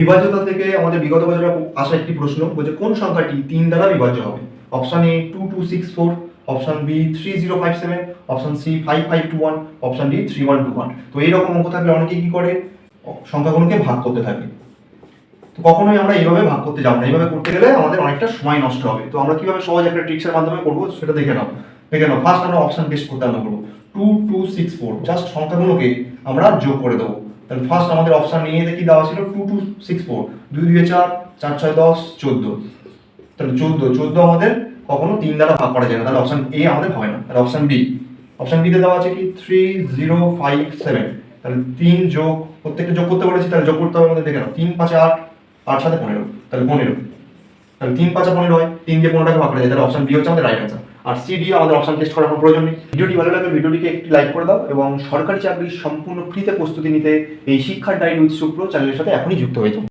বিভাজ্যতা থেকে আমাদের বিগত বছরে আসা একটি প্রশ্ন, বলছে কোন সংখ্যাটি তিন দ্বারা বিভাজ্য হবে? Option A two two six four option B three zero five seven option C five five two one option D three one two one তো এইরকম অঙ্ক থাকলে অনেকে কি করে? সংখ্যাগুলোকে ভাগ করতে থাকে। তো কখনোই আমরা এইভাবে ভাগ করতে যাব না। এইভাবে করতে গেলে আমাদের অনেকটা সময় নষ্ট হবে। তো আমরা কীভাবে সহজ একটা ট্রিক্সের মাধ্যমে করব সেটা দেখে নাও। দেখে নাও ফার্স্ট আমরা অপশন বেস্ট করতে আমরা করব। Two two six four just সংখ্যাগুলোকে আমরা যোগ করে দেবো। তাহলে ফার্স্ট আমাদের অপশন এ তে কি দেওয়া ছিল? টু টু সিক্স ফোর দুই দুই, চার চার, ছয়, দশ, চোদ্দ। তাহলে চোদ্দ চোদ্দ আমাদের কখনো তিন দ্বারা ভাগ করা যায় না। তাহলে অপশন এ আমাদের হয় না। তাহলে অপশন বি অপশন বিতে দেওয়া আছে কি? থ্রি জিরো ফাইভ সেভেন তাহলে তিন যোগ, প্রত্যেকটা যোগ করতে বলেছি, তাহলে যোগ করতে হবে আমাদের, দেখে নাও। তিন, পাঁচে, আট আট সাথে পনেরো। তাহলে পনেরো। তাহলে তিন, পাঁচে পনেরো হয়। তিন দিয়ে পনেরোটাকে ভাগ করা যায়। তাহলে অপশন বি হচ্ছে আমাদের রাইট অ্যান্সার আর সি ডি আমাদের অপশন টেস্ট করার কোনো প্রয়োজন নেই। ভিডিওটি ভালো লাগলে ভিডিওটিকে একটি লাইক করে দাও এবং সরকারি চাকরির সম্পূর্ণ ফ্রিতে প্রস্তুতি নিতে এই শিক্ষার ডায়েরি উৎসুক্র চ্যানেলের সাথে এখনই যুক্ত হয়েছে